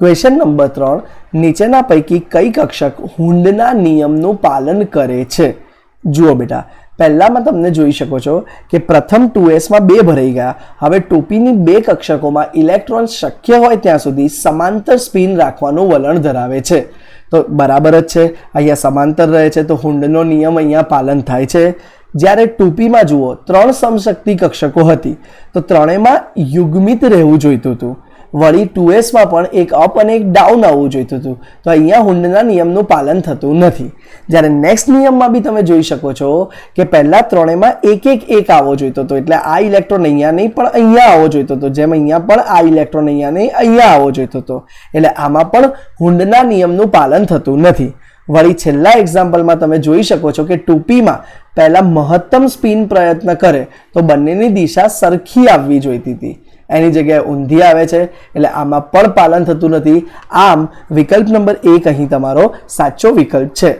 Question number ત્રણ. નીચેના પૈકી કઈ કક્ષક હુંડના નિયમનું પાલન કરે છે? જુઓ બેટા, પહેલામાં તમને જોઈ શકો છો કે પ્રથમ ટુ એસમાં બે ભરાઈ ગયા. હવે ટોપીની બે કક્ષકોમાં ઇલેક્ટ્રોન શક્ય હોય ત્યાં સુધી સમાંતર સ્પિન રાખવાનું વલણ ધરાવે છે. તો બરાબર જ છે, અહીંયા સમાંતર રહે છે, તો હુંડનો નિયમ અહીંયા પાલન થાય છે. જ્યારે ટોપીમાં જુઓ, ત્રણ સમશક્તિ કક્ષકો હતી. તો ત્રણેયમાં યુગ્મિત રહેવું જોઈતું હતું. વળી ટુ એસમાં પણ એક અપ અને એક ડાઉન આવવું જોઈતું હતું. તો અહીંયા હુંડના નિયમનું પાલન થતું નથી. જ્યારે નેક્સ્ટ નિયમમાં બી તમે જોઈ શકો છો કે પહેલાં ત્રણેયમાં એક એક એક આવવો જોઈતો હતો. એટલે આ ઇલેક્ટ્રોન અહીંયા નહીં, પણ અહીંયા આવવો જોઈતો હતો. જેમ અહીંયા પણ આ ઇલેક્ટ્રોન અહીંયા નહીં, અહીંયા આવવો જોઈતો હતો. એટલે આમાં પણ હુંડના નિયમનું પાલન થતું નથી. વળી છેલ્લા એક્ઝામ્પલમાં તમે જોઈ શકો છો કે ટૂપીમાં પહેલાં મહત્તમ સ્પિન પ્રયત્ન કરે તો બંનેની દિશા સરખી આવવી જોઈતી હતી. એની જગ્યાએ ઊંધી આવે છે, એટલે આમાં પણ પાલન થતું નથી. આમ વિકલ્પ નંબર એક અહીં તમારો સાચો વિકલ્પ છે.